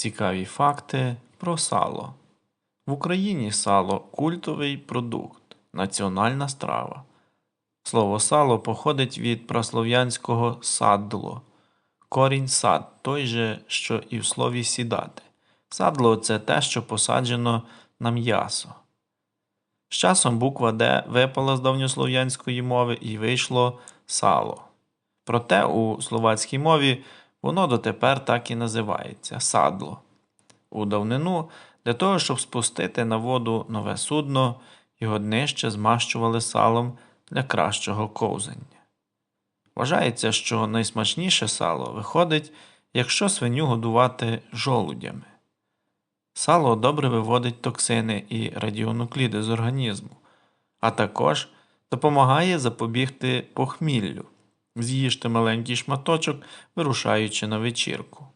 Цікаві факти про сало. В Україні сало культовий продукт, національна страва. Слово сало походить від праслов'янського садло. Корінь сад, той же, що і в слові сідати. Садло це те, що посаджено на м'ясо. З часом буква Д випала з давньослов'янської мови і вийшло сало. Проте у словацькій мові воно дотепер так і називається садло. У давнину для того, щоб спустити на воду нове судно, його днище змащували салом для кращого ковзання. Вважається, що найсмачніше сало виходить, якщо свиню годувати жолудями. Сало добре виводить токсини і радіонукліди з організму, а також допомагає запобігти похміллю. З'їжте маленький шматочок, вирушаючи на вечірку.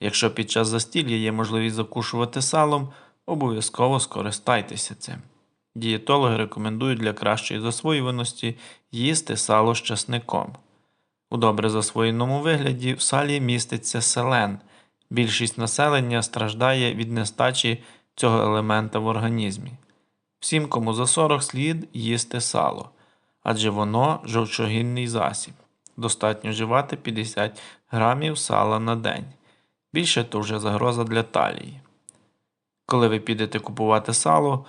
Якщо під час застілля є можливість закушувати салом, обов'язково скористайтеся цим. Дієтологи рекомендують для кращої засвоюваності їсти сало з часником. У добре засвоєному вигляді в салі міститься селен. Більшість населення страждає від нестачі цього елемента в організмі. Всім, кому за 40 слід їсти сало, адже воно жовчогінний засіб. Достатньо вживати 50 грамів сала на день. Більше то вже загроза для талії. Коли ви підете купувати сало,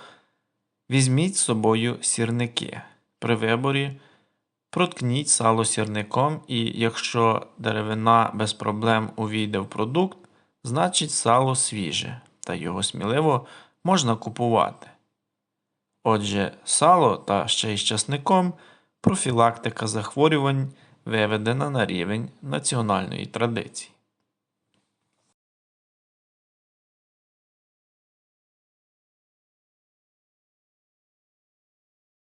візьміть з собою сірники. При виборі проткніть сало сірником і якщо деревина без проблем увійде в продукт, значить сало свіже, та його сміливо можна купувати. Отже, сало та ще й з часником профілактика захворювань виведена на рівень національної традиції.